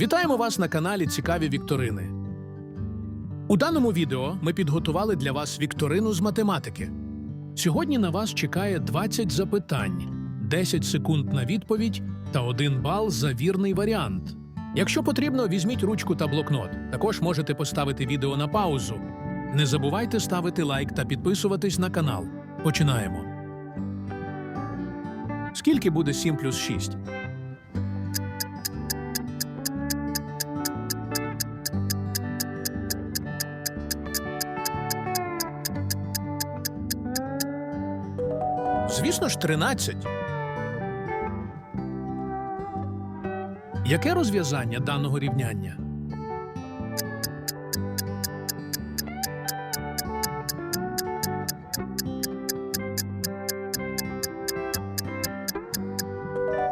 Вітаємо вас на каналі Цікаві Вікторини. У даному відео ми підготували для вас вікторину з математики. Сьогодні на вас чекає 20 запитань, 10 секунд на відповідь та 1 бал за вірний варіант. Якщо потрібно, візьміть ручку та блокнот. Також можете поставити відео на паузу. Не забувайте ставити лайк та підписуватись на канал. Починаємо. Скільки буде 7 плюс 6? Звісно ж, 13. Яке розв'язання даного рівняння?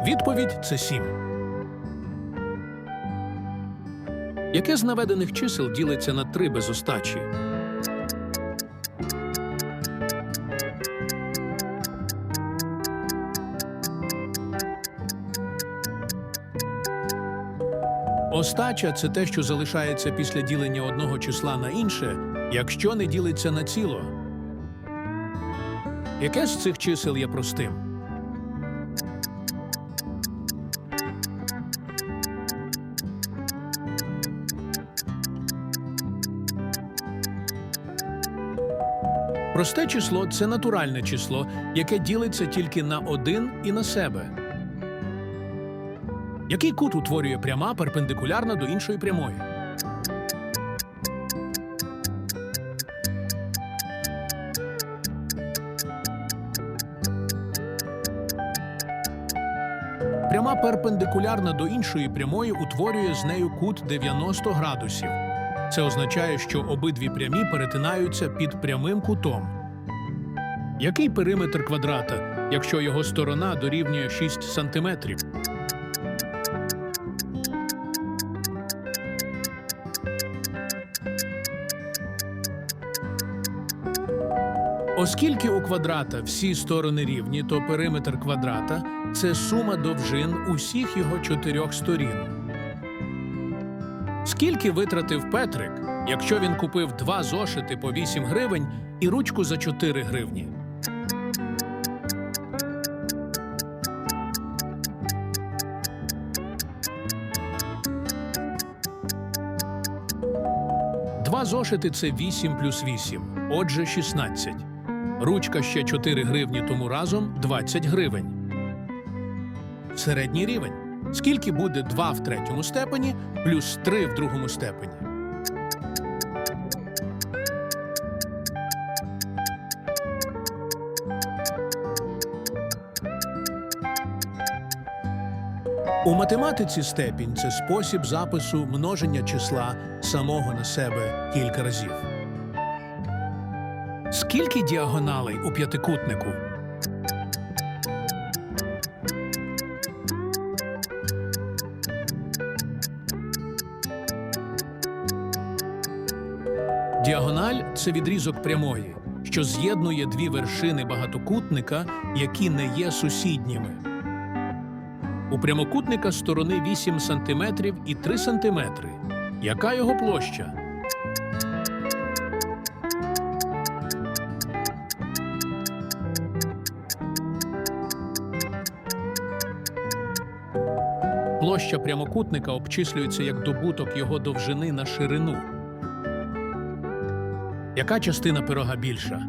Відповідь це 7. Яке з наведених чисел ділиться на 3 без остачі? Остача це те, що залишається після ділення одного числа на інше, якщо не ділиться на ціло. Яке з цих чисел є простим? Просте число це натуральне число, яке ділиться тільки на один і на себе. Який кут утворює пряма перпендикулярна до іншої прямої? Пряма перпендикулярна до іншої прямої утворює з нею кут 90 градусів. Це означає, що обидві прямі перетинаються під прямим кутом. Який периметр квадрата, якщо його сторона дорівнює 6 сантиметрів? Оскільки у квадрата всі сторони рівні, то периметр квадрата це сума довжин усіх його чотирьох сторін. Скільки витратив Петрик, якщо він купив два зошити по 8 гривень і ручку за 4 гривні? Два зошити це 8 плюс 8, отже 16. Ручка ще 4 гривні тому разом 20 гривень. Середній рівень. Скільки буде 2 в третьому степені плюс 3 в другому степені? У математиці степінь це спосіб запису множення числа самого на себе кілька разів. Скільки діагоналей у п'ятикутнику? Діагональ це відрізок прямої, що з'єднує дві вершини багатокутника, які не є сусідніми. У прямокутника сторони 8 см і 3 см. Яка його площа? Площа прямокутника обчислюється як добуток його довжини на ширину. Яка частина пирога більша?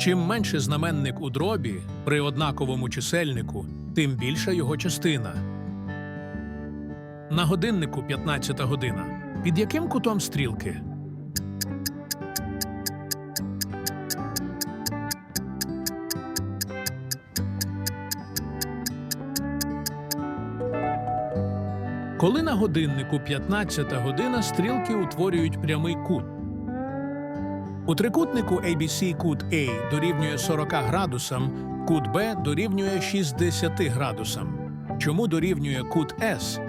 Чим менше знаменник у дробі при однаковому чисельнику, тим більша його частина. На годиннику 15 година. Під яким кутом стрілки? Коли на годиннику 15 година стрілки утворюють прямий кут. У трикутнику ABC кут A дорівнює 40 градусам, кут B дорівнює 60 градусам. Чому дорівнює кут S?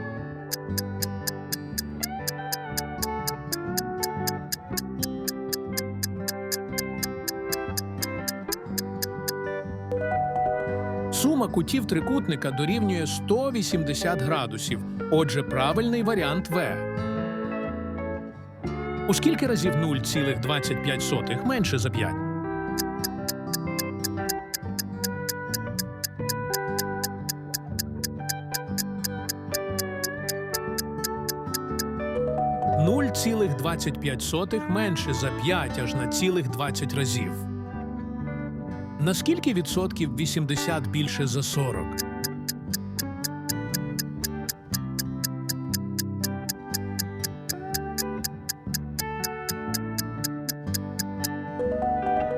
Кутів трикутника дорівнює 180 градусів. Отже, правильний варіант В. У скільки разів 0,25 менше за 5? Нуль цілих 25 сотих менше за 5 аж на цілих 20 разів. На скільки відсотків 80 більше за 40?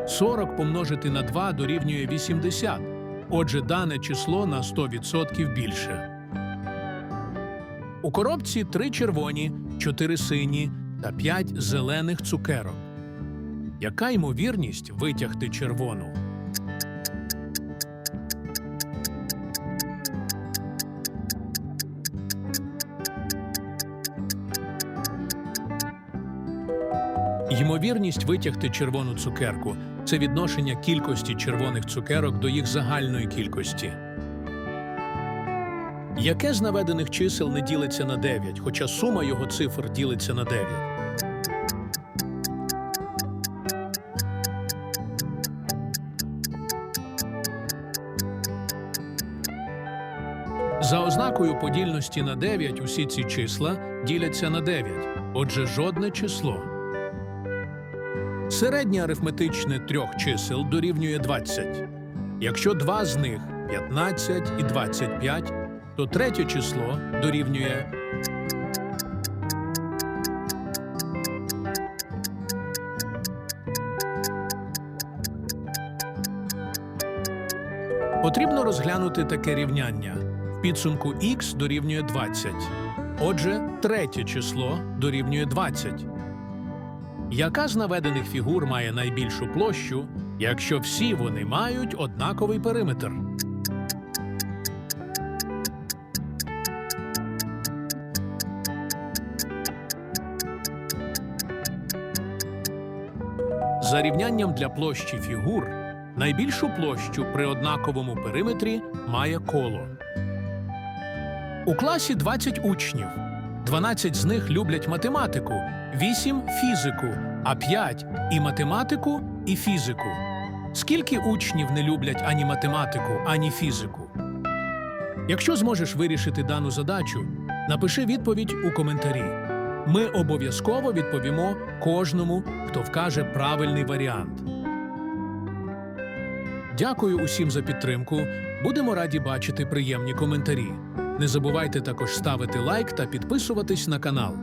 Сорок помножити на 2 дорівнює 80. Отже, дане число на 100% більше. У коробці три червоні, чотири сині та п'ять зелених цукерок. Яка ймовірність витягти червону? Ймовірність витягти червону цукерку це відношення кількості червоних цукерок до їх загальної кількості. Яке з наведених чисел не ділиться на 9, хоча сума його цифр ділиться на 9? За ознакою подільності на 9 усі ці числа діляться на 9, отже, жодне число. Середнє арифметичне трьох чисел дорівнює 20. Якщо два з них 15 і 25, то третє число дорівнює Потрібно розглянути таке рівняння. В підсумку х дорівнює 20. Отже, третє число дорівнює 20. Яка з наведених фігур має найбільшу площу, якщо всі вони мають однаковий периметр? За рівнянням для площі фігур найбільшу площу при однаковому периметрі має коло. У класі 20 учнів. 12 з них люблять математику, 8 фізику, а 5 і математику, і фізику. Скільки учнів не люблять ані математику, ані фізику? Якщо зможеш вирішити дану задачу, напиши відповідь у коментарі. Ми обов'язково відповімо кожному, хто вкаже правильний варіант. Дякую усім за підтримку. Будемо раді бачити приємні коментарі. Не забувайте також ставити лайк та підписуватись на канал.